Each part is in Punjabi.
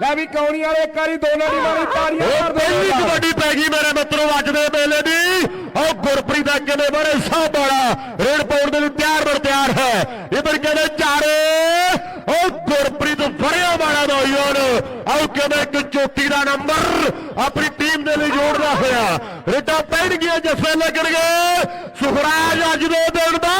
ਲੈ ਵੀ ਕੌਣੀ ਵਾਲੇ ਇੱਕ ਵਾਰੀ ਦੋਨਾਂ ਦੀ ਮਾਰੀ ਤਾੜੀਆਂ ਉਹ ਪਹਿਲੀ ਕਬੱਡੀ ਪੈ ਗਈ ਮੇਰੇ ਮਿੱਤਰੋ ਅੱਜ ਦੇ ਮੇਲੇ ਦੀ। ਉਹ ਗੁਰਪ੍ਰੀਤ ਦਾ ਕਹਿੰਦੇ ਬੜੇ ਸਾਹ ਵਾਲਾ ਰੇਡ ਪਾਉਣ ਦੇ ਲਈ ਤਿਆਰ ਬਰ ਤਿਆਰ ਹੈ। ਇਧਰ ਕਹਿੰਦੇ ਚਾਰੇ ਉਹ ਗੁਰਪ੍ਰੀਤ ਫੜਿਆ ਵਾਲਾ ਨੌਜਵਾਨ। ਆਉ ਕਹਿੰਦੇ ਇੱਕ ਚੋਟੀ ਦਾ ਨੰਬਰ ਆਪਣੀ ਟੀਮ ਦੇ ਲਈ ਜੋੜਦਾ ਹੋਇਆ। ਰੇਡਾਂ ਪੈਣਗੀਆਂ ਜੱਫੇ ਲੱਗਣਗੇ। ਸੁਖਰਾਜ ਅੱਜ ਦੇ ਦਿਨ ਦਾ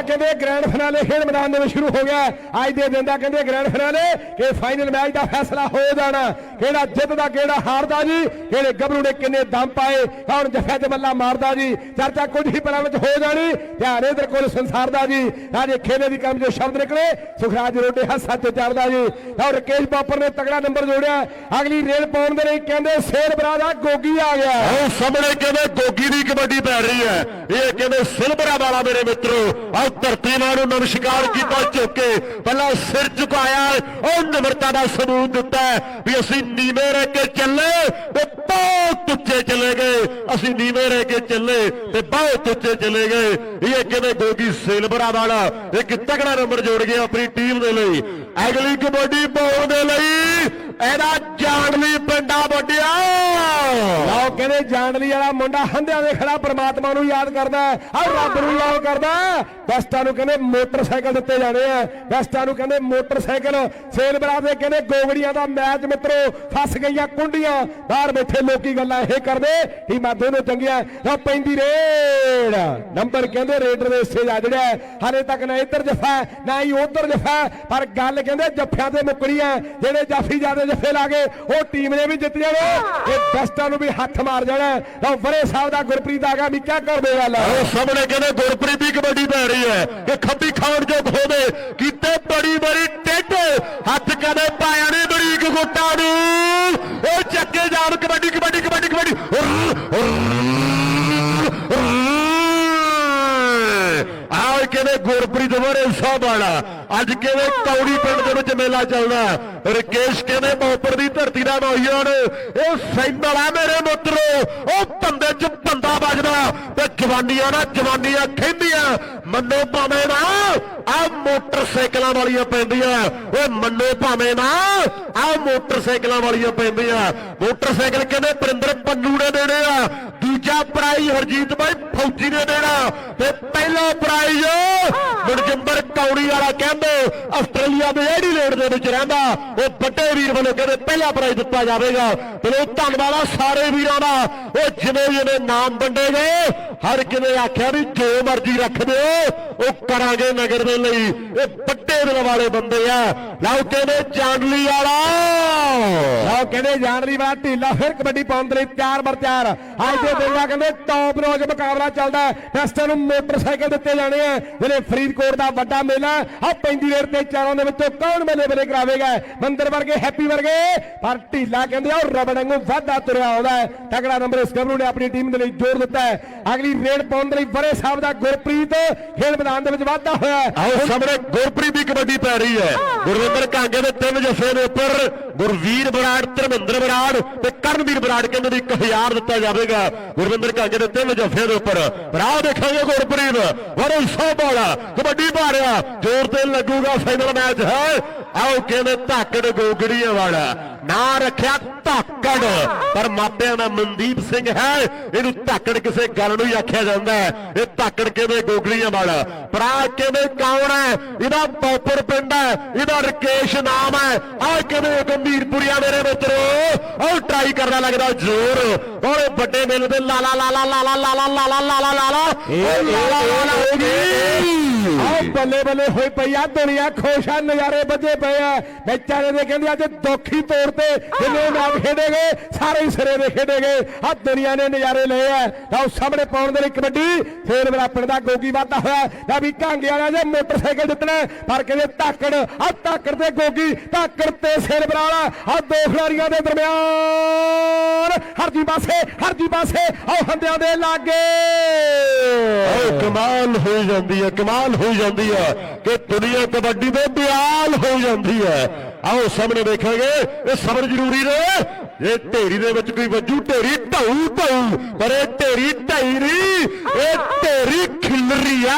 ਦਾ ਕਹਿੰਦੇ ਗ੍ਰੈਂਡ ਫਿਨਾਲੇ ਖੇਡ ਮੈਦਾਨ ਦੇ ਵਿੱਚ ਸ਼ੁਰੂ ਹੋ ਗਿਆ ਅੱਜ ਦੇ ਦਿਨ ਦਾ ਕਹਿੰਦੇ ਗ੍ਰੈਂਡ ਫਿਨਾਲੇ ਕਿ ਫਾਈਨਲ ਮੈਚ ਦਾ ਫੈਸਲਾ ਹੋ ਜਾਣਾ। ਕਿਹੜਾ ਜਿੱਤਦਾ, ਕਿਹੜਾ ਹਾਰਦਾ ਜੀ? ਕਿਹੜੇ ਗੱਭਰੂ ਨੇ ਕਿੰਨੇ ਦਮ ਪਾਏ? ਕੌਣ ਜਫੇ ਤੇ ਬੱਲਾ ਮਾਰਦਾ ਜੀ? ਚਰਚਾ ਕੁਝ ਹੀ ਪਲਾਂ ਵਿੱਚ ਹੋ ਜਾਣੀ। ਧਿਆਨ ਇਧਰ ਕੋਲ ਸੰਸਾਰ ਦਾ ਜੀ। ਰਾਜੇ ਖੇਲੇ ਦੀ ਕੰਮ ਜੋ ਸ਼ਬਦ ਨਿਕਲੇ। ਸੁਖਰਾਜ ਰੋਡੇ ਹੱਥਾਂ ਤੇ ਚੜਦਾ ਜੀ। ਔਰ ਰਕੇਸ਼ ਬਾਪਰ ਨੇ ਤਗੜਾ ਨੰਬਰ ਜੋੜਿਆ। ਅਗਲੀ ਰੇਲ ਪਾਉਣ ਦੇ ਲਈ ਕਹਿੰਦੇ ਸ਼ੇਰ ਬਰਾਦਾ ਗੋਗੀ ਆ ਗਿਆ। ਉਹ ਸਾਹਮਣੇ ਕਹਿੰਦੇ ਗੋਗੀ ਦੀ ਕਬੱਡੀ ਪੈ ਰਹੀ ਹੈ। ਇਹ ਕਹਿੰਦੇ ਸਿਲਵਰਾ ਵਾਲਾ ਮੇਰੇ ਮਿੱਤਰੋ। ਆਹ ਧਰਤੀ ਨੂੰ ਨਮਸਕਾਰ ਕੀਤਾ ਝੁੱਕ ਕੇ ਪਹਿਲਾਂ ਸਿਰ ਝੁਕਾਇਆ ਉਹ ਨਿਮਰਤਾ ਦਾ ਸਬੂਤ ਦਿੱਤਾ ਵੀ ਅਸੀਂ ਨੀਵੇਂ ਰਹਿ ਕੇ ਚੱਲੇ ਤੇ ਬਹੁਤ ਉੱਚੇ ਚਲੇ ਗਏ। ਅਸੀਂ ਨੀਵੇਂ ਰਹਿ ਕੇ ਚੱਲੇ ਤੇ ਬਹੁਤ ਉੱਚੇ ਚਲੇ ਗਏ। ਇਹ ਕਹਿੰਦੇ ਗੋਗੀ ਸਿਲਵਰਾ ਵਾਲਾ ਇੱਕ ਤਗੜਾ ਨੰਬਰ ਜੋੜ ਗਿਆ ਆਪਣੀ ਟੀਮ ਦੇ ਲਈ। ਅਗਲੀ ਕਬੱਡੀ ਪਾਉਣ ਦੇ ਲਈ ਇਹਦਾ ਜਾਣਲੀ ਪਿੰਡਾ ਵੱਡਿਆ। ਲਓ, ਕਹਿੰਦੇ ਜਾਣਲੀ ਵਾਲਾ ਮੁੰਡਾ ਹੰਦਿਆਂ ਦੇ ਖੜਾ ਪ੍ਰਮਾਤਮਾ ਨੂੰ ਯਾਦ ਕਰਦਾ ਆ ਰੱਬ ਨੂੰ ਯਾਦ ਕਰਦਾ ਬੈਸਟਾਂ ਨੂੰ ਕਹਿੰਦੇ ਮੋਟਰਸਾਈਕਲ ਦਿੱਤੇ ਜਾਣੇ ਆ। ਬੈਸਟਾਂ ਨੂੰ ਕਹਿੰਦੇ ਮੋਟਰਸਾਈਕਲ। ਸੇਲ ਬਰਾ ਕਹਿੰਦੇ ਗੋਗੜੀਆਂ ਦਾ ਮੈਚ ਮਿੱਤਰੋ, ਫਸ ਗਈਆਂ ਕੁੰਡੀਆਂ। ਬਾਹਰ ਬੈਠੇ ਲੋਕੀ ਗੱਲਾਂ ਇਹ ਕਰਦੇ ਟੀਮਾਂ ਦੋਨੋਂ ਚੰਗੀਆਂ ਲਓ, ਪੈਂਦੀ ਰੇਡ। ਨੰਬਰ ਕਹਿੰਦੇ ਰੇਡਰ ਦੇ ਹਿੱਸੇ ਜਾ ਜਿਹੜਾ ਹਾਲੇ ਤੱਕ ਨਾ ਇੱਧਰ ਜਫਾ ਨਾ ਹੀ ਉੱਧਰ ਜਫਾ ਪਰ ਗੱਲ ਕਹਿੰਦੇ ਜੱਫਿਆਂ ਤੇ ਮੁੱਕਣੀ ਹੈ ਜਿਹੜੇ ਜਾਫੀ ਜਾਦੇ ਜੱਫੇ ਲਾ ਗਏ ਉਹ ਟੀਮ ਨੇ ਵੀ ਜਿੱਤ ਜਾਣਾ। ਇਹ ਬੈਸਟਾਂ ਨੂੰ ਵੀ ਹੱਥ ਮਾਰ ਜਾਣਾ ਲਓ ਵਰੇ ਸਾਹਿਬ ਦਾ ਗੁਰਪ੍ਰੀਤ ਆ ਗਿਆ ਵੀ ਕਿਆ ਕਰਦੇ ਗੱਲ ਉਹ ਸਾਹਮਣੇ ਕਹਿੰਦੇ ਗੁਰਪ੍ਰੀਤ ਦੀ ਕਬੱਡੀ ਪੈ ਰਹੀ ਹੈ। ਕਿ ਖੱਬੀ ਖਾਣ ਜੋ ਖੋਦੇ ਕੀਤੇ ਬੜੀ ਬੜੀ ਟਿੱਡ ਹੱਥ ਕਦੇ ਪਾਇਆ ਨਹੀਂ ਬਰੀਕ ਗੁੱਟਾਂ ਨੂੰ। ਉਹ ਚੱਕੇ ਜਾਣ ਕਬੱਡੀ ਕਬੱਡੀ ਕਬੱਡੀ ਕਬੱਡੀ। ਆਹ ਕਹਿੰਦੇ ਗੁਰਪ੍ਰੀਤ ਵਰੇ ਸਾਹਿਬ ਵਾਲਾ। ਅੱਜ ਕਹਿੰਦੇ ਕੌੜੀ ਪਿੰਡ ਦੇ ਵਿੱਚ ਮੇਲਾ ਚੱਲਦਾ ਰਕੇਸ਼ ਕਹਿੰਦੇ ਮੋਪਰ ਦੀ ਧਰਤੀ ਦਾ ਨੌਜਵਾਨ? ਇਹ ਸੈਂਡਲ ਆ ਮੇਰੇ ਮਿੱਤਰੋ। ਉਹ ਬੰਦੇ ਚ ਬੰਦਾ ਵੱਜਦਾ ਤੇ ਜਵਾਨੀਆਂ ਨਾ ਜਵਾਨੀਆਂ ਖੈਂਦੀਆਂ ਮੰਨੋ ਭਾਵੇਂ ਨਾ ਆ ਮੋਟਰਸਾਈਕਲਾਂ ਵਾਲੀਆਂ ਪੈਂਦੀਆਂ। ਓਏ ਮੰਨੋ ਭਾਵੇਂ ਨਾ ਆ ਮੋਟਰਸਾਈਕਲਾਂ ਵਾਲੀਆਂ ਪੈਂਦੀਆਂ। ਮੋਟਰਸਾਈਕਲ ਕਹਿੰਦੇ ਪ੍ਰਿੰਦਰ ਪੰਨੂ ਨੇ ਦੇਣੇ ਆ। ਦੂਜਾ ਪ੍ਰਾਈਜ਼ ਹਰਜੀਤ ਬਾਈ ਫੌਜੀ ਨੇ ਦੇਣਾ। ਤੇ ਪਹਿਲਾ ਪ੍ਰਾਈਜ਼ ਮਨਜਿੰਦਰ ਕੌੜੀ ਵਾਲਾ ਕਹਿੰਦੇ ਆਸਟ੍ਰੇਲੀਆ ਦੇ ਐਡੀਲੇਡ ਦੇ ਵਿੱਚ ਰਹਿੰਦਾ। ਉਹ ਵੱਡੇ ਵੀਰ ਵੱਲੋਂ ਕਹਿੰਦੇ ਪਹਿਲਾ ਪ੍ਰਾਈਜ਼ ਦਿੱਤਾ ਜਾਵੇਗਾ। ਤੇ ਉਹ ਧੰਨਵਾਦ ਆ ਸਾਰੇ ਵੀਰਾਂ ਦਾ। ਉਹ ਜਿਵੇਂ ਜਿਵੇਂ ਨਾਮ ਵੰਡੇ ਗਏ, ਹਰ ਕਿਨੇ ਆਖਿਆ ਵੀ ਜੋ ਮਰਜ਼ੀ ਰੱਖ ਦਿਓ। ਉਹ ਕਰਾਂਗੇ ਨਗਰ ਦੇ ਲਈ। ਇਹ ਵੱਡੇ ਦਿਲ ਵਾਲੇ ਬੰਦੇ ਆ। ਲਓ ਕਹਿੰਦੇ ਚਾਂਦਲੀ ਵਾਲਾ। ਲਓ ਕਹਿੰਦੇ ਜਾਣਦੀ ਵਾਲਾ ਢੀਲਾ ਫਿਰ ਕਬੱਡੀ ਪਾਉਣ ਦੇ ਲਈ ਤਿਆਰ ਬਰ ਤਿਆਰ। ਅੱਜ ਦੇ ਦਿਨ ਦਾ ਕਹਿੰਦੇ ਟੌਪ ਰੋਜ ਮੁਕਾਬਲਾ ਚੱਲਦਾ ਟੈਸਟਾਂ ਨੂੰ ਮੋਟਰਸਾਈਕਲ ਦਿੱਤੇ ਜਾਣੇ ਆ। ਜਿਹੜੇ ਫਰੀਦਕੋਟ ਦਾ ਵੱਡਾ ਮੇਲਾ ਆ ਪੈਂਦੀ ਰੇਡ ਤੇ ਚਾਰਾਂ ਦੇ ਵਿੱਚੋਂ ਕੌਣ ਮੇਲੇ ਬਲੇ ਕਰਾਵੇਗਾ? ਮੰਦਰ ਵਰਗੇ ਹੈਪੀ ਵਰਗੇ। ਪਰ ਢੀਲਾ ਕਹਿੰਦੇ ਆ, ਉਹ ਰਬੜ ਵਾਂਗੂ ਵਾਧਾ ਤੁਰਿਆ ਆਉਂਦਾ ਹੈ। ਤਗੜਾ ਨੰਬਰ ਇਸ ਗੱਭਰੂ ਨੇ ਆਪਣੀ ਟੀਮ ਦੇ ਲਈ ਜੋੜ ਦਿੱਤਾ ਹੈ। ਅਗਲੀ ਰੇਡ ਪਾਉਣ ਦੇ ਲਈ ਬਰੇ ਸਾਹਿਬ ਦਾ ਗੁਰਪ੍ਰੀਤ ਖੇਡ ਮੈਦਾਨ ਦੇ ਵਿੱਚ ਵਾਧਾ ਹੋਇਆ ਹੈ। ਆਓ ਸਾਹਮਣੇ ਗੁਰਪ੍ਰੀਤ ਦੀ ਕਬੱਡੀ ਪੈ ਰਹੀ ਹੈ। ਗੁਰਵਿੰਦਰ ਕਾਂਗੇ ਦੇ ਤਿੰਨ ਜੱਫੇ ਦੇ ਉੱਪਰ ਗੁਰਵੀਰ ਬਰਾੜ ਧਰਮਿੰਦਰ ਬਰਾੜ ਤੇ ਕਰਨਵੀਰ ਬਰਾੜ ਕਹਿੰਦੇ ਦੀ 1000 ਦਿੱਤਾ ਜਾਵੇਗਾ। ਗੁਰਵਿੰਦਰ ਕਾਂਗੇ ਦੇ ਤਿੰਨ ਜੱਫੇ ਦੇ ਉੱਪਰ। ਭਰਾ ਦੇਖਾਂਗੇ ਗੁਰਪ੍ਰੀਤ। ਵਰੁਣ ਵਾਲਾ ਕਬੱਡੀ ਪਾ ਰਿਹਾ ਜ਼ੋਰ ਤੇ ਲੱਗੂਗਾ ਫਾਈਨਲ ਮੈਚ ਹੈ। ਆਓ ਕਹਿੰਦੇ ਧਾਕੜ ਗੋਗੜੀਆਂ ਵਾਲਾ। ਨਾਂ ਰੱਖਿਆ ਧਾਕੜ ਪਰ ਮਾਪਿਆਂ ਦਾ ਮਨਦੀਪ ਸਿੰਘ ਹੈ ਇਹਨੂੰ ਧਾਕੜ ਕਿਸੇ ਗੱਲ ਨੂੰ ਹੀ ਆਖਿਆ ਜਾਂਦਾ ਇਹ ਧਾਕੜ ਕਿਵੇਂ ਗੋਗਲੀਆਂ ਵਾਲਾ ਭਰਾ ਕਿਵੇਂ ਕੌਣ ਹੈ ਇਹਦਾ ਪੌਪਰ ਪਿੰਡ ਹੈ ਇਹਦਾ ਰਕੇਸ਼ ਨਾਮ ਹੈ ਆ ਕਿਵੇਂ ਗੰਭੀਰਪੁਰੀਆ ਮੇਰੇ ਮਿੱਤਰੋ ਉਹ ਟਰਾਈ ਕਰਨ ਲੱਗਦਾ ਜ਼ੋਰ ਬੜੇ ਵੱਡੇ ਮੇਲ ਦੇ ਲਾਲਾ ਲਾਲਾ ਲਾਲਾ ਲਾਲਾ ਲਾਲਾ ਲਾਲਾ ਲਾਲਾ ਇਹ ਲਾਲਾ ਲਾਲਾ ਜੀ ਬੱਲੇ ਬੱਲੇ ਹੋਈ ਪਈ ਆ ਦੁਨੀਆ ਖੁਸ਼ ਆ ਨਜ਼ਾਰੇ ਵੱਜੇ ਪਏ ਆ ਵਿਚਾਰੇ ਦੇ ਕਹਿੰਦੇ ਅੱਜ ਦੁੱਖ ਹੀ ਤੋੜ ਤੌਰ ਤੇ ਜਿੰਨੇ ਨਾਮ ਖੇਡੇਗੇ ਸਾਰੇ ਹੀ ਸਿਰੇ ਦੇ ਖੇਡੇਗੇ। ਆ ਦੁਨੀਆ ਨੇ ਨਜ਼ਾਰੇ ਲਏ ਆ ਲਓ ਸਾਹਮਣੇ ਪਾਉਣ ਦੇ ਲਈ ਕਬੱਡੀ ਫੇਰ ਮੇਰਾ ਪਿੰਡ ਦਾ ਗੋਗੀ ਵਾਧਾ ਹੋਇਆ ਲੈ ਵੀ ਕਾਂਗੇ ਵਾਲਿਆਂ ਦੇ ਮੋਟਰਸਾਈਕਲ ਜਿੱਤਣਾ ਪਰ ਕਹਿੰਦੇ ਧਾਕੜ ਆ ਧਾਕੜ ਤੇ ਗੋਗੀ ਧਾਕੜ ਤੇ ਸਿਰ ਬਰਾਲਾ ਆ ਦੋ ਖਿਡਾਰੀਆਂ ਦੇ ਦਰਮਿਆਨ। ਹਰਜੀ ਪਾਸੇ ਹਰਜੀ ਪਾਸੇ ਆਹ ਹੰਦਿਆਂ ਦੇ ਲਾਗੇ। ਕਮਾਲ ਹੋ ਜਾਂਦੀ ਹੈ ਕਮਾਲ ਹੋ ਜਾਂਦੀ ਹੈ ਕਿ ਦੁਨੀਆ ਕਬੱਡੀ ਦੇ ਬਿਆਲ ਹੋ ਜਾਂਦੀ ਹੈ ਆਓ ਸਾਹਮਣੇ ਦੇਖਾਂਗੇ ਇਹ ਸਬਰ ਜ਼ਰੂਰੀ ਨੇ। ਇਹ ਢੇਰੀ ਦੇ ਵਿੱਚ ਕੋਈ ਵੱਜੂ, ਢੇਰੀ ਢਾਊ ਢਾਊ, ਪਰ ਇਹ ਢੇਰੀ ਢਾਈ ਨਹੀਂ, ਇਹ ਢੇਰੀ ਖਿਲਰੀ ਆ,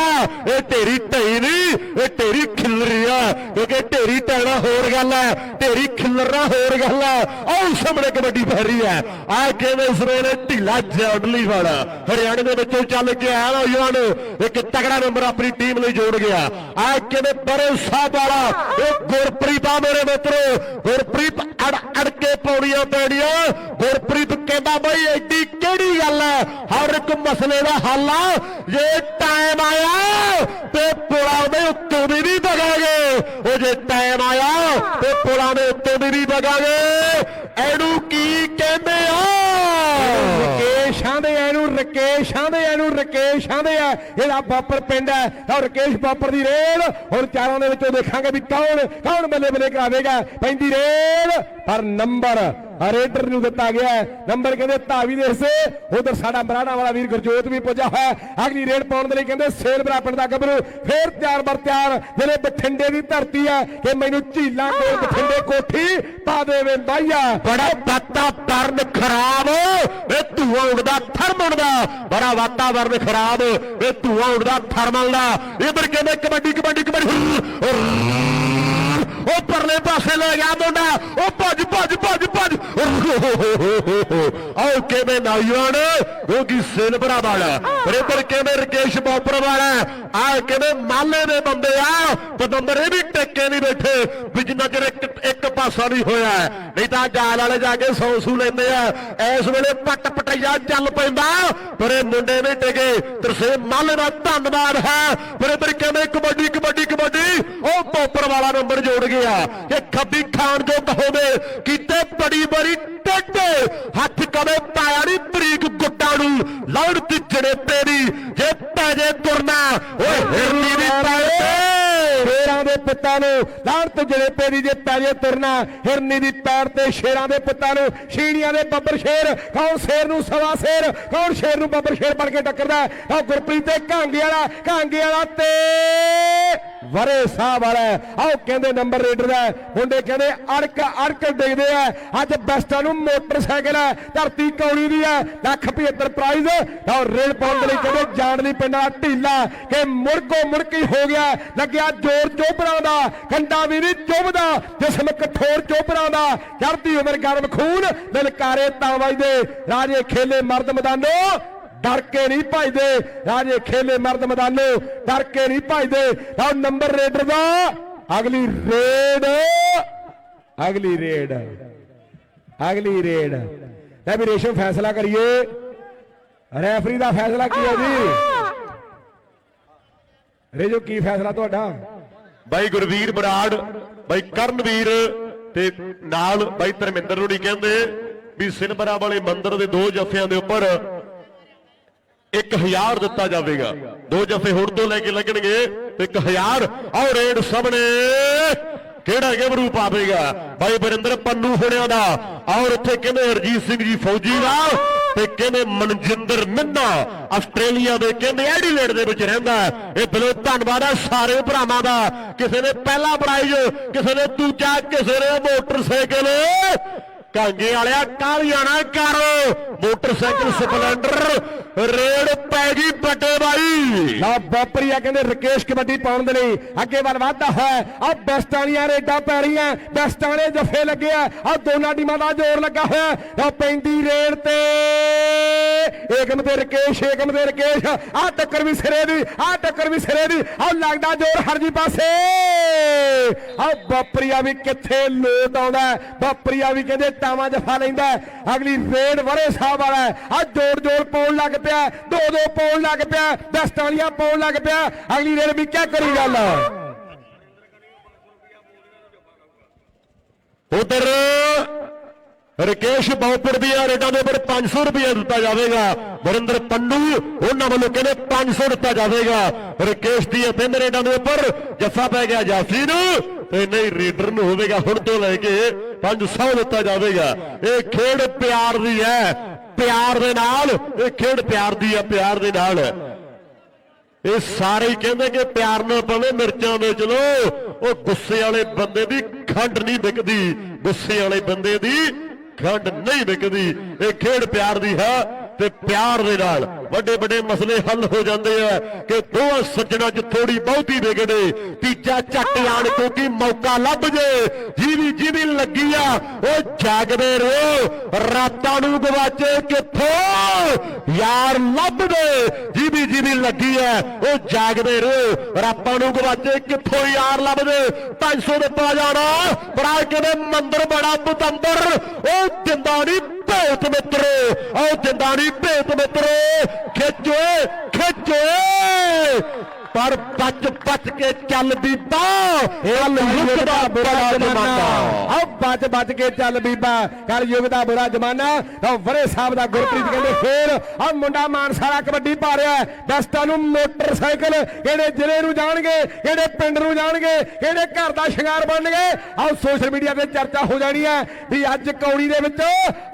ਇਹ ਢੇਰੀ ਢਾਈ ਨਹੀਂ, ਇਹ ਢੇਰੀ ਖਿਲਰੀ ਆ ਕਿਉਂਕਿ ਢੇਰੀ ਢਾਣਾ ਹੋਰ ਗੱਲ ਹੈ ਢੇਰੀ ਖਿਲਰਨਾ ਹੋਰ ਗੱਲ ਹੈ ਆਓ ਸਾਹਮਣੇ ਕਬੱਡੀ ਪੈ ਰਹੀ ਹੈ ਆ ਕਿਵੇਂ ਇਸ ਵੇਲੇ ਜੌਡਲੀ ਵਾਲਾ ਹਰਿਆਣੇ ਦੇ ਵਿੱਚੋਂ ਚੱਲ ਕੇ ਆਇਆ ਨੌਜਵਾਨ ਇੱਕ ਤਗੜਾ ਨੰਬਰ ਆਪਣੀ ਟੀਮ ਲਈ ਜੋੜ ਗਿਆ। ਆ ਕਿਵੇਂ ਬਰੇ ਸਾਹਿਬ ਵਾਲਾ। ਇਹ ਗੁਰਪ੍ਰੀਤ ਆ ਮੇਰੇ ਮਿੱਤਰੋ। ਗੁਰਪ੍ਰੀਤ ਅੜ ਅੜ ਕੇ ਪੌੜੀਆਂ ਪੈਣੀਆਂ। ਗੁਰਪ੍ਰੀਤ ਕਹਿੰਦਾ, ਬਈ ਐਡੀ ਕਿਹੜੀ ਗੱਲ ਹੈ ਹਰ ਇੱਕ ਮਸਲੇ ਦਾ ਹੱਲ ਆ। ਜੇ ਟਾਈਮ ਆਇਆ, ਤੇ ਪੁਲਾਂ ਦੇ ਉੱਤੋਂ ਵੀ ਨਹੀਂ ਵਗਾਂਗੇ ਉਹ ਜੇ ਟਾਈਮ ਆਇਆ ਤੇ ਪੁਲਾਂ ਦੇ ਉੱਤੋਂ ਦੀ ਨਹੀਂ ਵਗਾਂਗੇ। ਐਨੂੰ ਕੀ ਕਹਿੰਦੇ ਆ? ਰਕੇਸ਼ਾਂ ਦੇ ਇਹਨੂੰ ਰਕੇਸ਼ਾਂ ਦੇ ਰਕੇਸ਼ਾਂ ਦੇ ਆ ਇਹਦਾ ਬਾਪਰ ਪਿੰਡ ਹੈ ਤਾਂ ਰਕੇਸ਼ ਬਾਪਰ ਦੀ ਰੇਲ ਹੁਣ ਚਾਰਾਂ ਦੇ ਵਿੱਚੋਂ ਦੇਖਾਂਗੇ ਵੀ ਕੌਣ ਕੌਣ ਬੱਲੇ ਬੱਲੇ ਕਰਾਵੇਗਾ ਪੈਂਦੀ ਰੇਲ ਪਰ ਨੰਬਰ ਰੇਡਰ ਨੂੰ ਦਿੱਤਾ ਗਿਆ। ਨੰਬਰ ਕਹਿੰਦੇ ਧਾਵੀ ਦੇ ਹਿੱਸੇ ਉਧਰ ਸਾਡਾ ਮਰਾਣਾ ਵਾਲਾ ਵੀਰ ਗੁਰਜੋਤ ਵੀ ਪੁੱਜਾ ਹੋਇਆ। ਅਗਲੀ ਰੇਡ ਪਾਉਣ ਦੇ ਲਈ ਕਹਿੰਦੇ ਸੇਲ ਬਰਾਪਣ ਦਾ ਗੱਭਰੂ ਫੇਰ ਤਿਆਰ ਬਰ ਤਿਆਰ ਜਿਹੜੇ ਬਠਿੰਡੇ ਦੀ ਧਰਤੀ ਹੈ ਕਿ ਮੈਨੂੰ ਝੀਲਾਂ ਕੋਲ ਬਠਿੰਡੇ ਕੋਠੀ ਪਾ ਦੇਵੇ ਬਾਈਆ ਬੜਾ ਵਾਤਾਵਰਨ ਖਰਾਬ ਵੇ ਧੂਆਂ ਉੱਡਦਾ ਥਰਮਲ ਦਾ ਬੜਾ ਵਾਤਾਵਰਨ ਖਰਾਬ, ਇਹ ਧੂਆਂ ਉੱਡਦਾ ਥਰਮਲ ਦਾ ਇਧਰ ਕਹਿੰਦੇ ਕਬੱਡੀ ਕਬੱਡੀ ਕਬੱਡੀ। ਉਹ ਪਰਲੇ ਪਾਸੇ ਲੈ ਗਿਆ ਮੁੰਡਾ। ਉਹ ਭੱਜ ਭੱਜ ਭੱਜ ਭੱਜ ਆਓ ਕਿਵੇਂ ਨੌਜਵਾਨ ਉਹ ਕੀ ਵਾਲਾ? ਪਰ ਇਧਰ ਰਕੇਸ਼ ਬੋਪਰ ਵਾਲਾ? ਆ ਕਹਿੰਦੇ ਮਾਲੇ ਦੇ ਬੰਦੇ ਆ? ਪਤੰਦਰ ਇਹ ਵੀ ਟੱਕੇ ਨਹੀਂ ਬੈਠੇ। ਵੀ ਜਿੰਨਾ ਚਿਰ ਇੱਕ ਇੱਕ ਪਾਸਾ ਨਹੀਂ ਹੋਇਆ। ਨਹੀਂ ਤਾਂ ਜਾਲ ਵਾਲੇ ਜਾ ਕੇ ਸੌ ਸੂ ਲੈਂਦੇ ਆ। ਇਸ ਵੇਲੇ ਪੱਟ ਪਟਈਆ ਚੱਲ ਪੈਂਦਾ। ਪਰ ਇਹ ਮੁੰਡੇ ਵੀ ਟਿਕੇ ਤਰਸੇ ਮਾਲੇ ਦਾ ਧੰਨਵਾਦ ਹੈ। ਪਰ ਇਧਰ ਕਹਿੰਦੇ ਕਬੱਡੀ ਕਬੱਡੀ ਕਬੱਡੀ? ਉਹ ਬੋਪਰ ਵਾਲਾ ਨੰਬਰ ਜੋੜ ਗਿਆ। ਕਿ ਖੱਬੀ ਖਾਨ ਜੋ ਕਹੋਗੇ ਕਿਤੇ ਬੜੀ ਬੜੀ ਟੱਟੇ। ਹੱਥ ਕਦੇ ਪਾਇਆ ਨਹੀਂ ਬਰੀਕ ਗੁੱਟਾਂ ਨੂੰ। ਲੌੜ ਤੇ ਜੜੇ ਤੇਰੀ ਜੇ ਪੈਜੇ ਤੁਰਨਾ, ਓਏ ਹਿਰਨੀ ਦੀ ਪੈਰ ਸ਼ੇਰਾਂ ਦੇ ਪੁੱਤਾਂ ਨੂੰ ਲਾਹਣਤ ਜਿਹੜੇ ਪੈਰੀ ਜੇ ਪੈਜੇ ਤੁਰਨਾ, ਹਿਰਨੀ ਦੀ ਪੈਰ ਤੇ ਸ਼ੇਰਾਂ ਦੇ ਪਿੱਤਾਂ ਨੂੰ। ਸ਼ੀਣੀਆਂ ਦੇ ਬੱਬਰ ਸ਼ੇਰ, ਕੌਣ ਸ਼ੇਰ ਨੂੰ ਸਵਾ ਸ਼ੇਰ? ਕੌਣ ਸ਼ੇਰ ਨੂੰ ਬੱਬਰ ਸ਼ੇਰ ਬਣ ਕੇ ਟੱਕਰਦਾ ਆ ਗੁਰਪ੍ਰੀਤ ਤੇ ਘਾਂਗੇ ਵਾਲਾ ਘਾਂਗੇ ਵਾਲਾ ਤੇ ਵਰੇ ਸਾਹਿਬ ਵਾਲਾ ਆਓ ਕਹਿੰਦੇ ਨੰਬਰ ਰੇਡਰ ਦਾ ਮੁੰਡੇ ਕਹਿੰਦੇ ਅੜਕ ਅੜਕ ਡਿੱਗਦੇ ਆ। ਅੱਜ ਬੈਸਟਾਂ ਨੂੰ ਮੋਟਰਸਾਈਕਲ ਹੈ। ਧਰਤੀ ਕੌੜੀ ਦੀ ਹੈ। ਲੱਖ 75 ਪ੍ਰਾਈਜ਼ ਔਰ ਰੇਡ ਪਾਉਣ ਦੇ ਲਈ ਕਹਿੰਦੇ, ਜਾਣ ਲਈ ਪਿੰਡਾਂ ਢੀਲਾ ਕਿ ਮੁੜਕੋ ਮੁੜਕੀ ਹੋ ਗਿਆ। ਲੱਗਿਆ ਜ਼ੋਰ ਚੋਪਰਾਂ ਦਾ। ਕੰਡਾ ਵੀ ਨਹੀਂ ਚੁੱਭਦਾ ਜਿਸਮ ਕਠੋਰ ਚੋਪਰਾਂ ਦਾ। ਚੜ੍ਹਦੀ ਉਮਰ ਗਰਮ ਖੂਨ। ਲਲਕਾਰੇ ਤਾਂ ਵੱਜਦੇ। ਰਾਜੇ ਖੇਲੇ ਮਰਦ ਮੈਦਾਨੋ। ਡਰ ਕੇ ਨਹੀਂ ਭਜਦੇ। ਰਾਜੇ ਖੇਲੇ ਮਰਦ ਮੈਦਾਨੋ, ਡਰ ਕੇ ਨਹੀਂ ਭਜਦੇ। ਲਓ ਨੰਬਰ ਰੇਡਰ ਦਾ। ਅਗਲੀ ਰੇਡ। ਅਗਲੀ ਰੇਡ। ਅਗਲੀ ਰੇਡ। ਲੈ ਵੀ ਰੇਸ਼ਮ ਫੈਸਲਾ ਕਰੀਏ। ਰੈਫਰੀ ਦਾ ਫੈਸਲਾ ਕੀ ਹੈ ਜੀ? ਰੇਜੋ, ਕੀ ਫੈਸਲਾ ਤੁਹਾਡਾ? ਬਾਈ ਗੁਰਵੀਰ ਬਰਾੜ, ਬਾਈ ਕਰਨਵੀਰ ਤੇ ਨਾਲ ਬਾਈ ਧਰਮਿੰਦਰ ਨੂੰ ਨਹੀਂ ਕਹਿੰਦੇ ਵੀ ਸਿਨਬਰਾ ਵਾਲੇ ਮੰਦਿਰ ਦੇ ਦੋ ਜਫਿਆਂ ਦੇ ਉੱਪਰ 1000 ਦਿੱਤਾ ਜਾਵੇਗਾ। ਦੋ ਜਫੇ ਹੁਣ ਤੋਂ ਲੈ ਕੇ ਲੱਗਣਗੇ ਤੇ 1000 ਆਓ ਰੇਡ ਸਾਹਮਣੇ। ਕਿਹੜਾ ਗੇਮਰੂ ਪਾਵੇਗਾ ਬਾਈ ਬਰਿੰਦਰ ਪੰਨੂ ਹੁਣਿਆਂ ਦਾ। ਔਰ ਇੱਥੇ ਕਹਿੰਦੇ ਹਰਜੀਤ ਸਿੰਘ ਜੀ ਫੌਜੀ ਦਾ ਤੇ ਕਹਿੰਦੇ ਮਨਜਿੰਦਰ ਮਿੰਨਾ ਆਸਟ੍ਰੇਲੀਆ ਦੇ ਕਹਿੰਦੇ ਐਡੀਲੇਡ ਦੇ ਵਿੱਚ ਰਹਿੰਦਾ ਇਹ ਦਿਲੋਂ ਧੰਨਵਾਦ ਹੈ ਸਾਰੇ ਭਰਾਵਾਂ ਦਾ। ਕਿਸੇ ਨੇ ਪਹਿਲਾ ਪ੍ਰਾਈਜ਼ ਕਿਸੇ ਨੇ ਦੂਜਾ, ਕਿਸੇ ਨੇ ਮੋਟਰਸਾਈਕਲ। ਕਾਂਗੇ ਵਾਲਿਆ, ਕਾਲੀਆਂ ਨਾ ਕਰ। ਮੋਟਰਸਾਈਕਲ ਸਪਲੈਂਡਰ, ਰੇਡ ਪੈ ਗਈ ਪਟੇ ਬਾਈ। ਲਓ ਬਾਪਰੀਆ ਕਹਿੰਦੇ ਰਕੇਸ਼ ਕਬੱਡੀ ਪਾਉਣ ਦੇ ਲਈ। ਅੱਗੇ ਵੱਲ ਵਧਦਾ ਹੈ। ਆ ਬੈਸਟਾਂ ਵਾਲੀਆਂ ਰੇਡਾਂ ਪੈ ਰਹੀਆਂ। ਬੈਸਟਾਂ ਵਾਲੇ ਜਫੇ ਲੱਗੇ ਆ। ਆ ਦੋਨਾਂ ਟੀਮਾਂ ਦਾ ਜ਼ੋਰ ਲੱਗਾ ਹੋਇਆ। ਲਓ, ਪੈਂਦੀ ਰੇਡ ਤੇ। ਏਕਮ ਤੇ ਰਕੇਸ਼, ਏਕਮ ਤੇ ਰਕੇਸ਼। ਆ ਟੱਕਰ ਵੀ ਸਿਰੇ ਦੀ ਆ ਟੱਕਰ ਵੀ ਸਿਰੇ ਦੀ। ਆ ਲੱਗਦਾ ਜ਼ੋਰ ਹਰਜੀ ਪਾਸੇ। ਆ ਬਾਪਰੀਆ ਵੀ ਕਿੱਥੇ ਲੋਟ ਆਉਂਦਾ ਹੈ। ਬਾਪਰੀਆ ਵੀ ਕਹਿੰਦੇ ਟਾਵਾਂ ਜਫਾ ਲੈਂਦਾ ਅਗਲੀ ਰੇਡ ਵਰੇ ਸਾਹਿਬ ਵਾਲਾ ਆ ਜੋੜ ਜੋੜ ਪਾਉਣ ਲੱਗ ਪਿਆ ਦੋ ਦੋ ਪਾਉਣ ਲੱਗ ਪਿਆ ਦਸਤਾਂ ਪਾਉਣ ਲੱਗ ਪਿਆ ਅਗਲੀ ਰੇਡ ਵੀ ਕਿਆ ਕਰੀ ਗੱਲ? ਉਧਰ ਰਕੇਸ਼ ਬਾਉਪੁਰ ਦੀਆਂ ਰੇਡਾਂ ਦੇ ਉੱਪਰ 500 ਰੁਪਏ ਦਿੱਤਾ ਜਾਵੇਗਾ। ਵਰਿੰਦਰ ਪੰਡੂ, ਉਹਨਾਂ ਵੱਲੋਂ ਕਹਿੰਦੇ 500 ਦਿੱਤਾ ਜਾਵੇਗਾ। ਰਕੇਸ਼ ਦੀਆਂ ਤਿੰਨ ਰੇਡਾਂ ਦੇ ਉੱਪਰ ਜੱਫਾ ਪੈ ਗਿਆ। ਜਾਫੀ ਨੂੰ ਤੇ ਨਹੀਂ ਰੇਡਰ ਨੂੰ ਹੋਵੇਗਾ ਹੁਣ ਤੋਂ ਲੈ ਕੇ 500 ਦਿੱਤਾ ਜਾਵੇਗਾ। ਇਹ ਖੇਡ ਪਿਆਰ ਦੀ ਹੈ। ਪਿਆਰ ਦੇ ਨਾਲ, ਇਹ ਖੇਡ ਪਿਆਰ ਦੀ ਹੈ, ਪਿਆਰ ਦੇ ਨਾਲ। ਇਹ ਸਾਰੇ ਕਹਿੰਦੇ ਕਿ ਪਿਆਰ ਨਾਲ ਪਵੇ ਮਿਰਚਾਂ ਵੇਚ ਲੋ ਉਹ ਗੁੱਸੇ ਵਾਲੇ ਬੰਦੇ ਦੀ ਖੰਡ ਨਹੀਂ ਵਿਕਦੀ। ਗੁੱਸੇ ਵਾਲੇ ਬੰਦੇ ਦੀ ਖੰਡ ਨਹੀਂ ਵਿਕਦੀ। ਇਹ ਖੇਡ ਪਿਆਰ ਦੀ ਹੈ। ਤੇ ਪਿਆਰ ਦੇ ਨਾਲ ਵੱਡੇ ਵੱਡੇ ਮਸਲੇ ਹੱਲ ਹੋ ਜਾਂਦੇ ਆ ਕਿ ਦੋਹਾਂ ਸੱਜਣਾ 'ਚ ਥੋੜੀ ਬਹੁਤੀ ਵਿਗੜੇ, ਤੀਜਾ ਝੱਟ ਆਣ ਕਿਉਂਕਿ ਮੌਕਾ ਲੱਭ ਜੇ? ਜਿਹਦੀ ਜਿਹਦੀ ਲੱਗੀ ਆ ਉਹ ਜਾਗਦੇ ਰਹੋ, ਰਾਤਾਂ ਨੂੰ ਗਵਾਚੇ ਕਿੱਥੋਂ? ਯਾਰ ਲੱਭਦੇ ਜਿਹਦੀ ਜਿਹਦੀ ਲੱਗੀ ਐ ਉਹ ਜਾਗਦੇ ਰਹੋ, ਰਾਤਾਂ ਨੂੰ ਗਵਾਚੇ ਕਿੱਥੋਂ ਯਾਰ ਲੱਭਦੇ 500 ਦੇ ਪਾ ਜਾਣਾ, ਬੜਾ ਕਿਵੇਂ ਮੰਦਰ ਬੜਾ ਪਤੰਦਰ ਉਹ ਦਿੰਦਾ ਨਹੀਂ ਭੇਤ ਮਿੱਤਰੋ ਉਹ ਜਿੰਦਾ ਨਹੀਂ ਭੇਤ ਮਿੱਤਰੋ ਖਿੱਚੋ ਖਿੱਚੋ। ਪਰ ਪੱਚ ਪੱਚ ਕੇ ਚੱਲ ਬੀਬਾ ਇਹ ਲੁੱਟ ਦਾ ਬੁਰਾ ਜ਼ਮਾਨਾ। ਆਹ ਬਚ ਬਚ ਕੇ ਚੱਲ ਬੀਬਾ ਕੱਲ ਯੁੱਗ ਦਾ ਬੁਰਾ ਜ਼ਮਾਨਾ ਤਾਂ ਵਰੇ ਸਾਹਿਬ ਦਾ ਗੁਰਪ੍ਰੀਤ ਕਹਿੰਦੇ ਫੇਰ ਆ ਮੁੰਡਾ ਮਾਨਸਾਲਾ ਕਬੱਡੀ ਪਾ ਰਿਹਾ। ਦਸਤਾਂ ਨੂੰ ਮੋਟਰਸਾਈਕਲ ਕਿਹੜੇ ਜ਼ਿਲ੍ਹੇ ਨੂੰ ਜਾਣਗੇ ਕਿਹੜੇ ਪਿੰਡ ਨੂੰ ਜਾਣਗੇ ਕਿਹੜੇ ਘਰ ਦਾ ਸ਼ਿੰਗਾਰ ਬਣਨਗੇ ਆਹ ਸੋਸ਼ਲ ਮੀਡੀਆ ਤੇ ਚਰਚਾ ਹੋ ਜਾਣੀ ਹੈ ਵੀ ਅੱਜ ਕੌੜੀ ਦੇ ਵਿੱਚ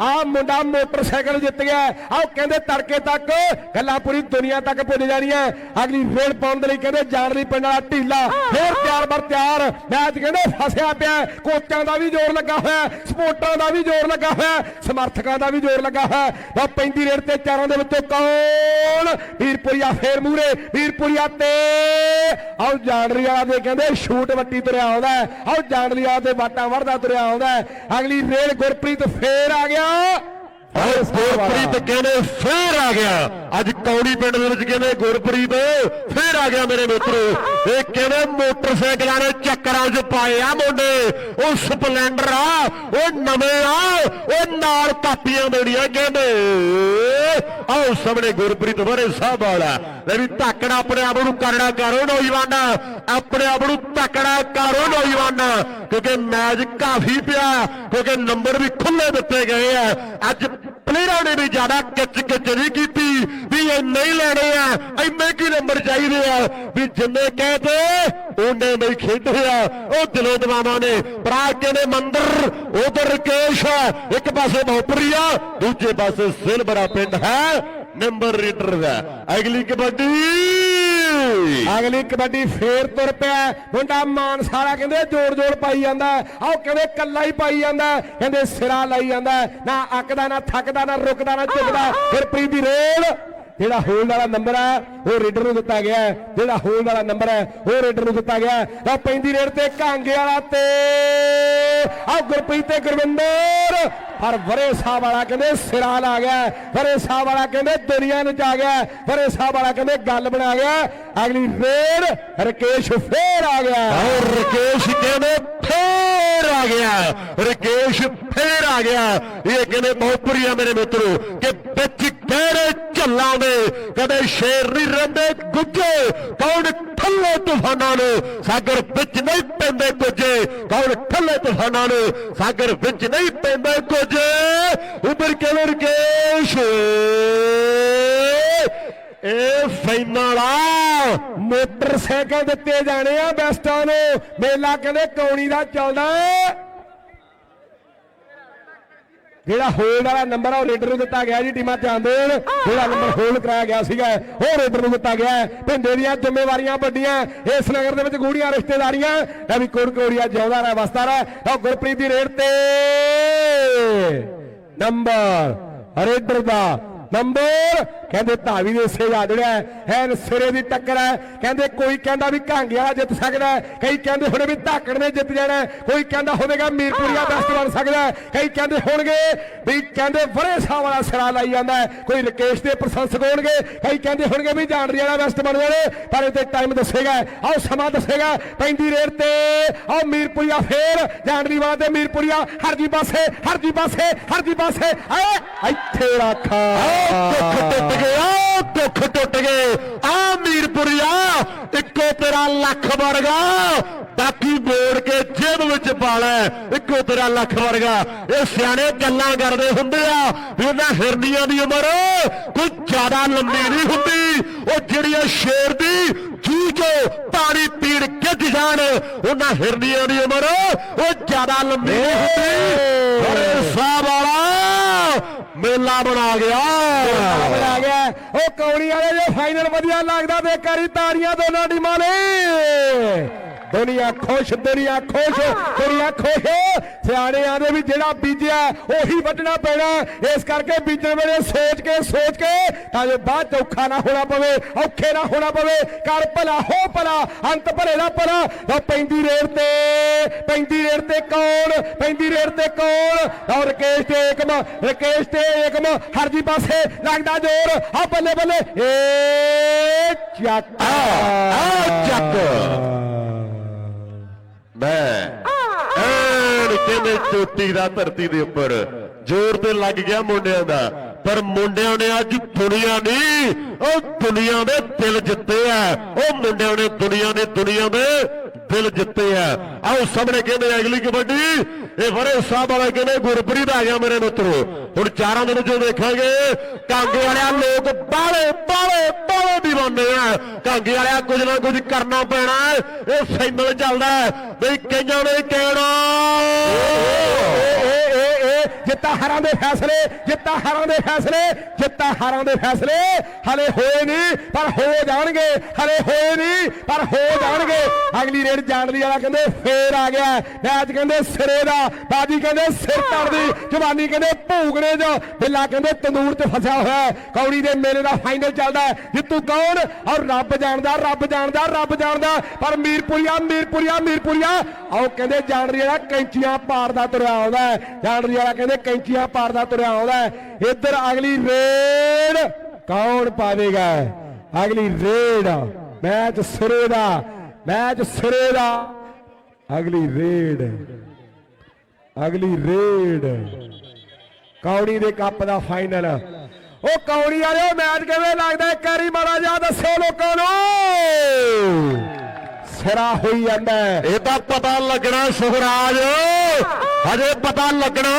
ਆ ਮੁੰਡਾ ਮੋਟਰਸਾਈਕਲ ਜਿੱਤ ਗਿਆ ਆਹ ਕਹਿੰਦੇ ਤੜਕੇ ਤੱਕ ਗੱਲਾਂ ਪੂਰੀ ਦੁਨੀਆ ਤੱਕ ਪੁੱਜ ਜਾਣੀਆਂ ਅਗਲੀ ਰੇਡ ਪਾਉਣ ਦੇ ਲਈ ਕਹਿੰਦੇ ਜਾਣ ਲਈ ਪਿੰਡ ਵਾਲਾ ਢੀਲਾ ਫੇਰ ਤਿਆਰ ਬਰ ਤਿਆਰ ਮੈਚ ਕਹਿੰਦੇ ਫਸਿਆ ਪਿਆ। ਕੋਚਾਂ ਦਾ ਵੀ ਜ਼ੋਰ ਲੱਗਾ ਹੋਇਆ ਸਪੋਰਟਾਂ ਦਾ ਵੀ ਜ਼ੋਰ ਲੱਗਾ ਹੋਇਆ ਸਮਰਥਕਾਂ ਦਾ ਵੀ ਜ਼ੋਰ ਲੱਗਾ ਹੋਇਆ ਹੈ। ਲਓ 35 ਰੇਡ ਤੇ ਚਾਰਾਂ ਦੇ ਵਿੱਚੋਂ ਕੌਣ? ਵੀਰਪੁਰੀਆ ਫੇਰ ਮੂਰੇ ਵੀਰਪੁਰੀਆ ਤੇ ਆਓ ਜਾਣਰੀ ਵਾਲਾ ਦੇ ਕਹਿੰਦੇ ਸ਼ੂਟ ਵੱਟੀ ਤੁਰਿਆ ਆਉਂਦਾ ਹੈ। ਆਓ ਜਾਣਰੀ ਵਾਲਾ ਤੇ ਵਾਟਾਂ ਵੜਦਾ ਤੁਰਿਆ ਆਉਂਦਾ ਅਗਲੀ ਰੇਡ ਗੁਰਪ੍ਰੀਤ ਫੇਰ ਆ ਗਿਆ। ਓਏ ਗੁਰਪ੍ਰੀਤ ਕਹਿੰਦੇ ਫੇਰ ਆ ਗਿਆ। ਅੱਜ ਕੌੜੀ ਪਿੰਡ ਦੇ ਵਿੱਚ ਕਹਿੰਦੇ ਗੁਰਪ੍ਰੀਤ? ਫੇਰ ਆ ਗਿਆ ਮੇਰੇ ਮਿੱਤਰੋ। ਇਹ ਕਹਿੰਦੇ ਮੋਟਰਸਾਈਕਲਾਂ ਦੇ ਚੱਕਰਾਂ 'ਚ ਪਾਏ ਆ ਮੁੰਡੇ ਉਹ ਸਪਲੈਂਡਰ ਆ, ਉਹ ਨਵੇਂ ਆ, ਉਹ ਨਾਲ ਕਾਪੀਆਂ ਦੇਣੀਆਂ ਕਹਿੰਦੇ ਆਓ ਸਾਹਮਣੇ ਗੁਰਪ੍ਰੀਤ ਬਰੇ ਸਾਹਿਬ ਵਾਲਾ ਲੈ ਵੀ ਧੱਕੜਾ ਆਪਣੇ ਆਪ ਨੂੰ ਕਰੜਾ ਕਰੋ ਨੌਜਵਾਨਾ। ਆਪਣੇ ਆਪ ਨੂੰ ਧੱਕੜਾ ਕਰੋ ਨੌਜਵਾਨਾ। ਕਿਉਂਕਿ ਮੈਚ ਕਾਫੀ ਪਿਆ, ਕਿਉਂਕਿ ਨੰਬਰ ਵੀ ਖੁੱਲੇ ਦਿੱਤੇ ਗਏ ਆ। ਅੱਜ ਪਲੇਅਰਾਂ ਨੇ ਵੀ ਜ਼ਿਆਦਾ ਕਿਚ ਕਿਚ ਨਹੀਂ ਕੀਤੀ ਵੀ ਇਹ ਨਹੀਂ ਲੈਣੇ ਆ, ਇੰਨੇ ਕੀ ਨੰਬਰ ਚਾਹੀਦੇ ਆ? ਵੀ ਜਿੰਨੇ ਕਹਤੇ ਉਹਨੇ ਨਹੀਂ ਖੇਡੇ ਆ। ਉਹ ਦਿਲੋਂ ਦਵਾਵਾਂ ਨੇ। ਪ੍ਰਾਕੇ ਨੇ ਮੰਦਰ, ਉਧਰ ਰਕੇਸ਼ ਇੱਕ ਪਾਸੇ ਮੋਪਰੀਆ ਦੂਜੇ ਪਾਸੇ ਸਿਲਵਰਾ ਪਿੰਡ ਹੈ। ਨੰਬਰ ਰੀਡਰ ਦਾ ਅਗਲੀ ਕਬੱਡੀ। ਅਗਲੀ ਕਬੱਡੀ ਫੇਰ ਤੁਰ ਪਿਆ ਮੁੰਡਾ ਮਾਨਸਾਲਾ ਕਹਿੰਦੇ ਜੋੜ ਜੋੜ ਪਾਈ ਜਾਂਦਾ ਆਓ ਕਹਿੰਦੇ ਕੱਲਾ ਹੀ ਪਾਈ ਜਾਂਦਾ ਕਹਿੰਦੇ ਸਿਰਾ ਲਾਈ ਜਾਂਦਾ ਨਾ ਅੱਕਦਾ ਨਾ ਥੱਕਦਾ ਨਾ ਰੁਕਦਾ ਨਾ ਝੁਕਦਾ। ਫਿਰ ਪ੍ਰੀਤ ਦੀ ਰੇਡ ਜਿਹੜਾ ਹੋਲਡ ਵਾਲਾ ਨੰਬਰ ਹੈ ਉਹ ਰੇਡਰ ਨੂੰ ਦਿੱਤਾ ਗਿਆ। ਜਿਹੜਾ ਹੋਲਡ ਵਾਲਾ ਨੰਬਰ ਹੈ ਉਹ ਰੇਡਰ ਨੂੰ ਦਿੱਤਾ ਗਿਆ ਆ ਪੈਂਦੀ ਰੇਡ ਤੇ ਕਾਂਗੇ ਵਾਲਾ ਤੇ ਆ ਗੁਰਪ੍ਰੀਤ ਤੇ ਗੁਰਵਿੰਦਰ। ਪਰ ਵਰੇ ਸਾਹਿਬ ਵਾਲਾ ਕਹਿੰਦੇ ਸਿਰਾ ਲਾ ਗਿਆ। ਵਰੇ ਸਾਹਿਬ ਵਾਲਾ ਕਹਿੰਦੇ ਦੁਨੀਆ ਨੂੰ ਜਾ ਗਿਆ। ਵਰੇ ਸਾਹਿਬ ਵਾਲਾ ਕਹਿੰਦੇ ਗੱਲ ਬਣਾ ਗਿਆ। ਅਗਲੀ ਰੇਡ ਰਕੇਸ਼ ਫੇਰ ਆ ਗਿਆ। ਔਰ ਰਕੇਸ਼ ਕਹਿੰਦੇ ਫੇਰ ਆ ਗਿਆ। ਰਕੇਸ਼ ਫੇਰ ਆ ਗਿਆ। ਇਹ ਕਹਿੰਦੇ ਬਹੁਪਰੀ ਆ ਮੇਰੇ ਮਿੱਤਰੋ ਕਿ ਵਿੱਚ ਕਿਹੜੇ ਝੱਲਾਂ ਦੇ? ਕਦੇ ਸ਼ੇਰ ਨਹੀਂ ਰਹਿੰਦੇ ਗੁੱਜੇ ਕੌਣ ਠੱਲੇ ਤੂਫਾਨਾਂ ਨੂੰ ਸਾਗਰ ਵਿੱਚ ਨਹੀਂ ਪੈਂਦੇ ਗੁੱਜੇ ਕੌਣ ਠੱਲੇ ਤੂਫਾਨਾਂ ਨੂੰ ਸਾਗਰ ਵਿੱਚ ਨਹੀਂ ਪੈਂਦੇ ਗੁੱਜੇ ਉਬਰ ਕੇ ਰਕੇਸ਼ ਇਹ ਫਾਈਨਲ ਆ ਮੋਟਰਸਾਈਕਲ ਦਿੱਤੇ ਜਾਣੇ ਆ ਬੈਸਟਾਂ ਨੂੰ। ਮੇਲਾ ਕਹਿੰਦੇ ਕੌਣੀ ਦਾ ਚੱਲਦਾ। ਜਿਹੜਾ ਹੋਲਡ ਵਾਲਾ ਨੰਬਰ ਆ, ਉਹ ਰੇਡਰ ਨੂੰ ਦਿੱਤਾ ਗਿਆ ਜੀ ਟੀਮਾਂ ਧਿਆਨ ਦੇਣ ਜਿਹੜਾ ਨੰਬਰ ਹੋਲਡ ਕਰਾਇਆ ਗਿਆ ਸੀਗਾ, ਉਹ ਰੇਡਰ ਨੂੰ ਦਿੱਤਾ ਗਿਆ। ਹੈ। ਭਿੰਦੇ ਦੀਆਂ ਜ਼ਿੰਮੇਵਾਰੀਆਂ ਵੱਡੀਆਂ, ਇਸ ਨਗਰ ਦੇ ਵਿੱਚ ਗੂੜੀਆਂ ਰਿਸ਼ਤੇਦਾਰੀਆਂ। ਲੈ ਵੀ ਕੋੜ ਕੋੜੀਆ ਜਿਉਂਦਾ ਰਹਿ, ਵਸਦਾ ਰਹਿ। ਉਹ ਗੁਰਪ੍ਰੀਤ ਦੀ ਰੇਡ ਤੇ ਨੰਬਰ, ਰੇਡਰ ਦਾ ਨੰਬਰ। ਕਹਿੰਦੇ ਧਾਵੀ ਦੇ ਹਿੱਸੇ ਜਾ ਜੜਿਆ ਐਨ ਸਿਰੇ ਦੀ ਟੱਕਰ ਹੈ। ਕਹਿੰਦੇ ਕੋਈ ਕਹਿੰਦਾ ਵੀ ਕਾਂਗੇ ਵਾਲਾ ਜਿੱਤ ਸਕਦਾ ਕਈ ਕਹਿੰਦੇ ਹੋਣੇ ਵੀ ਧਾਕੜ ਨੇ ਜਿੱਤ ਜਾਣਾ ਕੋਈ ਕਹਿੰਦਾ ਹੋਵੇਗਾ ਮੀਰਪੁਰੀਆ ਬੈਸਟ ਬਣ ਸਕਦਾ ਕਈ ਕਹਿੰਦੇ ਹੋਣਗੇ ਵੀ ਕਹਿੰਦੇ ਵਰੇ ਸਾਹ ਵਾਲਾ ਸਿਰਾ ਲਾਈ ਜਾਂਦਾ ਕੋਈ ਰਕੇਸ਼ ਦੇ ਪ੍ਰਸ਼ੰਸਕ ਹੋਣਗੇ। ਕਈ ਕਹਿੰਦੇ ਹੋਣਗੇ ਵੀ ਜਾਣਰੀ ਵਾਲਾ ਬੈਸਟ ਬਣ ਜਾਣੇ ਪਰ ਇਹ ਤੇ ਟਾਈਮ ਦੱਸੇਗਾ ਆਓ ਸਮਾਂ ਦੱਸੇਗਾ ਪੈਂਦੀ ਰੇਡ ਤੇ ਆਓ ਮੀਰਪੁਰੀਆ ਫੇਰ। ਜਾਣਰੀ ਵਾਲਾ ਤੇ ਮੀਰਪੁਰੀਆ। ਹਰਜੀ ਪਾਸੇ ਹਰਜੀ ਪਾਸੇ ਹਰਜੀ ਪਾਸੇ। ਆਏ, ਇੱਥੇ ਰੱਖਾ। ਦੁੱਖ ਟੁੱਟ ਗਿਆ ਦੁੱਖ ਟੁੱਟ ਗਏ ਆ ਮੀਰਪੁਰੀਆ ਇੱਕੋ ਤੇਰਾ ਲੱਖ ਵਰਗਾ। ਬਾਕੀ ਮੋੜ ਕੇ ਜੇਬ ਵਿੱਚ ਪਾ ਲੈ ਇੱਕੋ ਤੇਰਾ ਲੱਖ ਵਰਗਾ। ਇਹ ਸਿਆਣੇ ਗੱਲਾਂ ਕਰਦੇ ਹੁੰਦੇ ਆ ਵੀ ਉਹਨਾਂ ਹਿਰਨੀਆਂ ਦੀ ਉਮਰ ਕੋਈ ਜ਼ਿਆਦਾ ਲੰਮੀ ਨਹੀਂ ਹੁੰਦੀ। ਉਹ ਜਿਹੜੀਆਂ ਸ਼ੇਰ ਦੀ ਜੀ ਜੋ ਪਾਣੀ ਪੀੜ ਗਿੱਜ ਜਾਣ ਉਹਨਾਂ ਹਿਰਨੀਆਂ ਦੀ ਉਮਰ ਉਹ ਜ਼ਿਆਦਾ ਲੰਮੀ ਨਹੀਂ ਹੁੰਦੀ। ਅਰੇ ਸਾਹਿਬ ਵਾਲਾ ਮੇਲਾ ਬਣਾ ਗਿਆ। ਆ ਗਿਆ। ਉਹ ਕੌੜੀ ਵਾਲੇ ਜੇ ਫਾਈਨਲ ਵਧੀਆ ਲੱਗਦਾ। ਤੇ ਕਰੀ ਤਾੜੀਆਂ ਦੋਨਾਂ ਟੀਮਾਂ ਲਈ ਦੁਨੀਆ ਖੁਸ਼ ਦੁਨੀਆ ਖੁਸ਼ ਦੁਨੀਆ ਖੁਸ਼। ਸਿਆਣੇ ਆਂਦੇ ਵੀ ਜਿਹੜਾ ਬੀਜਿਆ ਉਹੀ ਵੱਢਣਾ ਪੈਣਾ। ਇਸ ਕਰਕੇ ਬੀਜਣ ਵੇਲੇ ਸੋਚ ਕੇ ਸੋਚ ਕੇ ਤਾਂ ਜੋ ਬਾਅਦ ਚ ਔਖਾ ਨਾ ਹੋਣਾ ਪਵੇ ਔਖੇ ਨਾ ਹੋਣਾ ਪਵੇ। ਕਰ ਭਲਾ ਹੋ ਭਲਾ ਅੰਤ ਭਲੇ ਦਾ ਭਲਾ। ਉਹ ਪੈਂਦੀ ਰੇਡ ਤੇ ਪੈਂਦੀ ਰੇਡ ਤੇ ਕੌਣ ਪੈਂਦੀ ਰੇਡ ਤੇ ਕੌਣ? ਔਰ ਰਕੇਸ਼ ਤੇ ਏਕਮ ਰਕੇਸ਼ ਤੇ ਏਕਮ। ਹਰਜੀ ਪਾਸੇ ਲੱਗਦਾ ਜ਼ੋਰ। ਆ ਬੱਲੇ ਬੱਲੇ ਏ ਚੱਕ। ਆ ਚੱਕ। ਮੈਂ। ਐਨ ਕਹਿੰਦੇ ਚੋਟੀ ਦਾ ਧਰਤੀ ਦੇ ਉੱਪਰ। ਜ਼ੋਰ ਤੇ ਲੱਗ ਗਿਆ ਮੁੰਡਿਆਂ ਦਾ। ਪਰ ਮੁੰਡਿਆਂ ਨੇ ਅੱਜ ਦੁਨੀਆ ਨਹੀਂ, ਉਹ ਦੁਨੀਆ ਦੇ ਦਿਲ ਜਿੱਤੇ ਆ। ਉਹ ਮੁੰਡਿਆਂ ਨੇ ਦੁਨੀਆ ਨੇ ਦੁਨੀਆ ਦੇ ਦਿਲ ਜਿੱਤੇ ਆ। ਆਓ ਸਾਹਮਣੇ ਕਹਿੰਦੇ ਅਗਲੀ ਕਬੱਡੀ। ਇਹ ਵਰੇ ਸਾਹਿਬ ਵਾਲਾ ਕਹਿੰਦੇ, ਗੁਰਪ੍ਰੀਤ ਆ ਗਿਆ ਮੇਰੇ ਮਿੱਤਰੋ। ਹੁਣ ਚਾਰਾਂ ਦਿਨ ਜੋ ਦੇਖਾਂਗੇ, ਕਾਂਗੇ ਵਾਲਿਆ ਲੋਕ ਬਾਲੇ ਬਾਲੇ ਬਾਲੇ دیਵਾਨੇ ਆ। ਕਾਂਗੇ ਵਾਲਿਆ ਕੁਝ ਨਾ ਕੁਝ ਕਰਨਾ ਪੈਣਾ ਹੈ। ਇਹ ਫਾਈਨਲ ਚੱਲਦਾ ਬਈ ਕਈਆਂ ਨੇ ਕਹਿਣਾ ਜਿੱਤਾ ਹਾਰਾਂ ਦੇ ਫੈਸਲੇ, ਜਿੱਤਾ ਹਾਰਾਂ ਦੇ ਫੈਸਲੇ, ਜਿੱਤਾ ਹਾਰਾਂ ਦੇ ਫੈਸਲੇ। ਹਲੇ ਹੋਏ ਨਹੀਂ ਪਰ ਹੋ ਜਾਣਗੇ। ਹਲੇ ਹੋਏ ਨਹੀਂ ਪਰ ਹੋ ਜਾਣਗੇ। ਅਗਲੀ ਰੇਡ ਜਾਣਦੀ ਵਾਲਾ ਕਹਿੰਦੇ ਫੇਰ ਆ ਗਿਆ। ਮੈਚ ਕਹਿੰਦੇ ਸਿਰੇ ਦਾ, ਬਾਜੀ ਕਹਿੰਦੇ ਸਿਰ ਤੜਦੀ ਜਵਾਨੀ ਕਹਿੰਦੇ ਭੂਗਣੇ 'ਚ, ਬਿੱਲਾ ਕਹਿੰਦੇ ਤੰਦੂਰ 'ਚ ਫਸਿਆ ਹੋਇਆ ਕੌੜੀ ਦੇ ਮੇਲੇ ਦਾ ਫਾਈਨਲ ਚੱਲਦਾ ਹੈ। ਜਿੱਤੂ ਕੌਣ? ਔਰ ਰੱਬ ਜਾਣਦਾ ਰੱਬ ਜਾਣਦਾ ਰੱਬ ਜਾਣਦਾ। ਪਰ ਮੀਰਪੁਰੀਆ ਮੀਰਪੁਰੀਆ ਮੀਰਪੁਰੀਆ ਆਓ ਕਹਿੰਦੇ ਜਾਣਦੀ ਵਾਲਾ ਕੈਂਚੀਆਂ ਪਾੜਦਾ ਤੁਰਿਆ ਆਉਂਦਾ ਹੈ। ਵਾਲਾ ਕਹਿੰਦੇ ਕੈਂਚੀਆਂ ਪਾੜਦਾ ਤੁਰਿਆ ਆਉਂਦਾ ਇੱਧਰ ਅਗਲੀ ਰੇਡ ਕੌਣ ਪਾਵੇਗਾ? ਅਗਲੀ ਰੇਡ ਮੈਚ ਸਿਰੇ ਦਾ, ਮੈਚ ਸਿਰੇ ਦਾ। ਅਗਲੀ ਰੇਡ ਅਗਲੀ ਰੇਡ। ਕੌੜੀ ਦੇ ਕੱਪ ਦਾ ਫਾਈਨਲ। ਉਹ ਕੌੜੀ ਵਾਲਿਓ, ਮੈਚ ਕਿਵੇਂ ਲੱਗਦਾ ਇੱਕ ਵਾਰੀ ਮਾੜਾ ਜਿਹਾ ਦੱਸੋ ਲੋਕਾਂ ਨੂੰ। ਸਿਰਾ ਹੋਈ ਜਾਂਦਾ ਇਹ ਤਾਂ ਪਤਾ ਲੱਗਣਾ ਸੁਖਰਾਜ। ਹਜੇ ਪਤਾ ਲੱਗਣਾ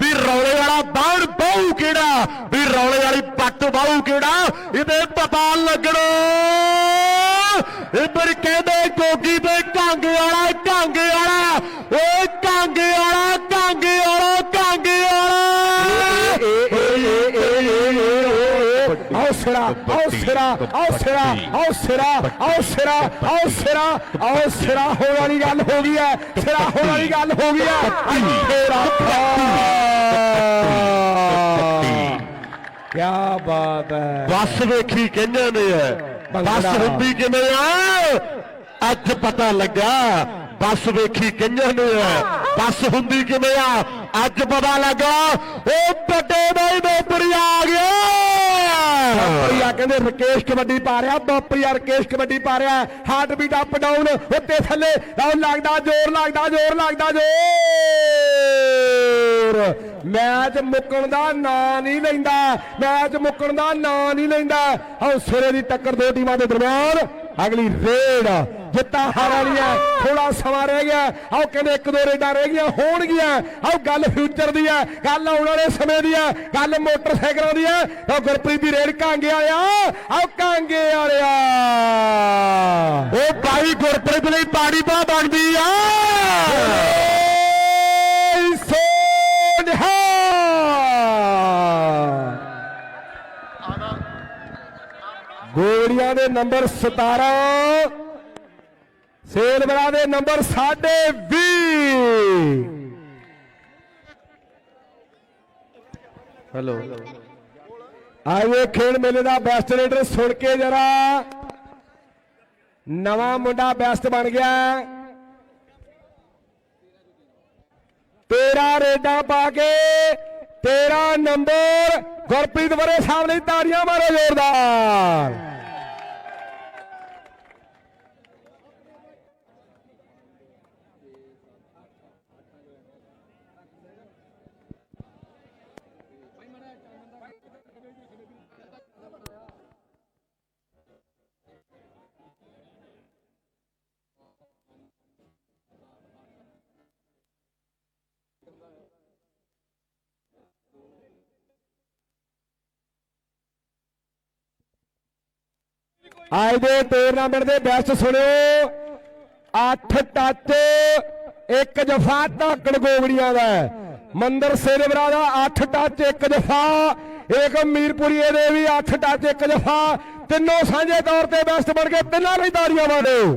ਵੀ ਰੌਲੇ ਵਾਲਾ ਬਾਣ ਬਾਹੂ ਕਿਹੜਾ, ਵੀ ਰੌਲੇ ਵਾਲੀ ਪੱਟ ਬਾਹੂ ਕਿਹੜਾ। ਇਹਦੇ ਪਤਾ ਲੱਗਣਾ ਇੱਧਰ ਕਹਿੰਦੇ ਗੋਗੀ ਤੇ ਢਾਂਗੇ ਵਾਲਾ ਢਾਂਗੇ ਵਾਲਾ ਓਏ ਕਾਂਗੇ ਵਾਲਾ ਕਾਂਗੇ ਵਾਲਾ ਕਾਂਗੇ ਵਾਲਾ ਆਓ ਸਿਰਾ ਆਓ ਸਿਰਾ ਆਓ ਸਿਰਾ ਆਓ ਸਿਰਾ ਆਓ ਸਿਰਾ ਆਓ ਸਿਰਾ ਆਓ ਸਿਰਾ ਹੋਣ ਵਾਲੀ ਗੱਲ ਹੋ ਗਈ ਹੈ ਸਿਰਾ ਹੋਣ ਵਾਲੀ ਗੱਲ ਹੋ ਗਈ ਹੈ ਅੱਜ ਫੇਰ ਕੀ ਬਾਤ ਹੈ ਬੱਸ ਵੇਖੀ ਕਹਿੰਦੇ ਨੇ ਐ ਬੱਸ ਭੰਗੜਾ। ਹੁੰਦੀ ਕਿਵੇਂ ਆ ਅੱਜ ਪਤਾ ਲੱਗਾ ਬੱਸ ਵੇਖੀ ਕਹਿੰਦੇ ਨੇ ਐ ਬੱਸ ਹੁੰਦੀ ਕਿਵੇਂ ਆ? ਅੱਜ ਪਤਾ ਲੱਗਾ, ਉਹ ਵੱਡੇ ਬਾਈ ਨੌਕਰੀ ਆ ਗਿਆ। ਬਾਪਰੀਆ ਕਹਿੰਦੇ ਰਕੇਸ਼ ਕਬੱਡੀ ਪਾ ਰਿਹਾ ਬਾਪਰੀਆ ਰਕੇਸ਼ ਕਬੱਡੀ ਪਾ ਰਿਹਾ। ਹਾਰਟ ਬੀਟ ਅਪ ਡਾਊਨ ਉੱਤੇ ਥੱਲੇ। ਲਾਉ ਲੱਗਦਾ, ਜ਼ੋਰ ਲੱਗਦਾ ਜ਼ੋਰ ਲੱਗਦਾ, ਜ਼ੋਰ। ਮੈਚ ਮੁੱਕਣ ਦਾ ਨਾਂ ਨਹੀਂ ਲੈਂਦਾ, ਮੈਚ ਮੁੱਕਣ ਦਾ ਨਾਂ ਨਹੀਂ ਲੈਂਦਾ। ਹੌਸਲੇ ਦੀ ਟੱਕਰ ਦੋ ਟੀਮਾਂ ਦੇ ਦਰਮਿਆਨ। ਅਗਲੀ ਰੇਡ, ਜਿੱਤਾ ਹਾਰ ਵਾਲੀ ਹੈ ਥੋੜਾ ਸਮਾਂ ਰਹਿ ਗਿਆ। ਆਓ ਕਹਿੰਦੇ ਇੱਕ ਦੋ ਰੇਡਾਂ ਰਹਿ ਗਈਆਂ, ਹੋਣਗੀਆਂ। ਆਓ ਗੱਲ ਫਿਊਚਰ ਦੀ ਹੈ ਗੱਲ ਆਉਣ ਵਾਲੇ ਸਮੇਂ ਦੀ ਹੈ ਗੱਲ ਮੋਟਰਸਾਈਕਲਾਂ ਦੀ ਹੈ ਤਾਂ ਗੁਰਪ੍ਰੀਤ ਦੀ ਰੇਡ ਕਾਂਗੇ ਵਾਲਿਆ ਆਓ ਕਾਂਗੇ ਵਾਲਿਆ। ਉਹ ਬਾਈ ਗੁਰਪ੍ਰੀਤ ਲਈ ਪਾਣੀ ਪਾ ਬਣਦੀ ਆ। ਗੋਲੀਆਂ ਦੇ ਨੰਬਰ 17 ਸੇਲਵਰਾ ਦੇ ਨੰਬਰ 20 ਹੈਲੋ। ਆਏ ਖੇਡ ਮੇਲੇ ਦਾ ਬੈਸਟ ਰੇਡਰ ਸੁਣ ਕੇ ਜਰਾ। ਨਵਾਂ ਮੁੰਡਾ ਬੈਸਟ ਬਣ ਗਿਆ। ਤੇਰਾ ਰੇਡਾਂ ਪਾ ਕੇ ਤੇਰਾ ਨੰਬਰ ਗੁਰਪ੍ਰੀਤ ਵਰੇ ਸਾਹਿਬ ਲਈ ਤਾੜੀਆਂ ਮਾਰੋ ਜ਼ੋਰਦਾਰ। ਅੱਜ ਦੇ ਟੂਰਨਾਮੈਂਟ ਦੇ ਬੈਸਟ ਸੁਣਿਓ। 8 ਟੱਚ, ਇੱਕ ਜਫਾ ਧਾਕੜ ਗੋਗੜੀਆਂ ਦਾ। ਮੰਦਰ ਸੇਰਵਰਾ ਦਾ 8 ਟੱਚ, ਇੱਕ ਜਫਾ। ਇੱਕ ਮੀਰਪੁਰੀਏ ਦੇ ਵੀ 8 ਟੱਚ, ਇੱਕ ਜਫਾ। ਤਿੰਨੋਂ ਸਾਂਝੇ ਤੌਰ ਤੇ ਬੈਸਟ ਬਣ ਕੇ ਤਿੰਨਾਂ ਲਈ ਤਾੜੀਆਂ ਮਾਰੋ